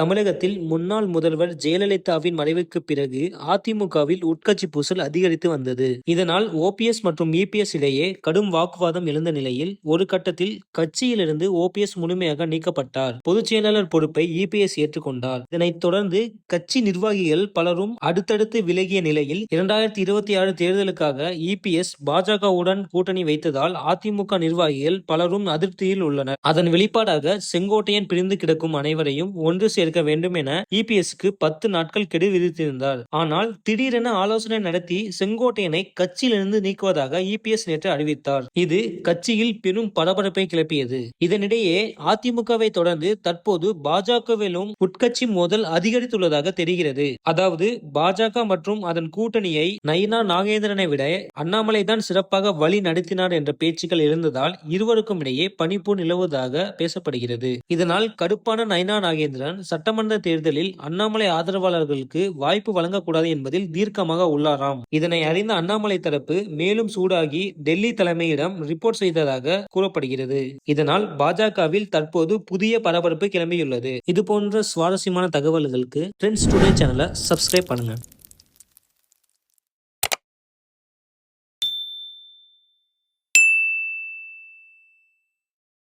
தமிழகத்தில் முன்னாள் முதல்வர் ஜெயலலிதாவின் மறைவுக்கு பிறகு அதிமுகவில் உட்கட்சி பூசல் அதிகரித்து வந்தது. இதனால் ஓபிஎஸ் மற்றும் இபிஎஸ் இடையே கடும் வாக்குவாதம் எழுந்த நிலையில் ஒரு கட்டத்தில் கட்சியிலிருந்து ஓபிஎஸ் முழுமையாக நீக்கப்பட்டார். பொதுச் செயலாளர் பொறுப்பை இபிஎஸ் ஏற்றுக்கொண்டார். இதனைத் தொடர்ந்து கட்சி நிர்வாகிகள் பலரும் அடுத்தடுத்து விலகிய நிலையில் இரண்டாயிரத்தி இருபத்தி ஆறு தேர்தலுக்காக இபிஎஸ் பாஜகவுடன் கூட்டணி வைத்ததால் அதிமுக நிர்வாகிகள் பலரும் அதிருப்தியில் உள்ளனர். அதன் வெளிப்பாடாக செங்கோட்டையன் பிரிந்து கிடக்கும் அனைவரையும் ஒன்று சேர்க்க வேண்டும் என இபிஎஸ்க்கு பத்து நாட்கள் கெடு விதித்திருந்தார். ஆனால் திடீரென ஆலோசனை நடத்தி செங்கோட்டையனை கட்சியிலிருந்து நீக்குவதாக இபிஎஸ் நேற்று அறிவித்தார். இது கட்சியில் பெரும் பரபரப்பை கிளப்பியது. இதனிடையே அதிமுகவை தொடர்ந்து தற்போது பாஜகவிலும் உட்கட்சி மோதல் அதிகரித்துள்ளதாக தெரிகிறது. அதாவது பாஜக மற்றும் அதன் கூட்டணியை நயினா நாகேந்திரனை விட அண்ணாமலை தான் சிறப்பாக வழி நடத்தினார் என்ற பேச்சுக்கள் இருந்ததால் இருவருக்கும் இடையே பணிப்பு நிலவுவதாக பேசப்படுகிறது. இதனால் கடுப்பான நயினா நாகேந்திரன் சட்டமன்ற தேர்தலில் அண்ணாமலை ஆதரவாளர்களுக்கு வாய்ப்பு வழங்கக்கூடாது என்பதில் தீர்க்கமாக உள்ளாராம். இதனை அறிந்த அண்ணாமலை தரப்பு மேலும் சூடாகி டெல்லி தலைமையிடம் ரிப்போர்ட் செய்ததாக கூறப்படுகிறது. இதனால் பாஜகவில் தற்போது புதிய பரபரப்பு கிளம்பியுள்ளது. இது போன்ற சுவாரஸ்யமான தகவல்களுக்கு ட்ரெண்ட்ஸ் டுடே சேனலை சப்ஸ்கிரைப் பண்ணுங்க.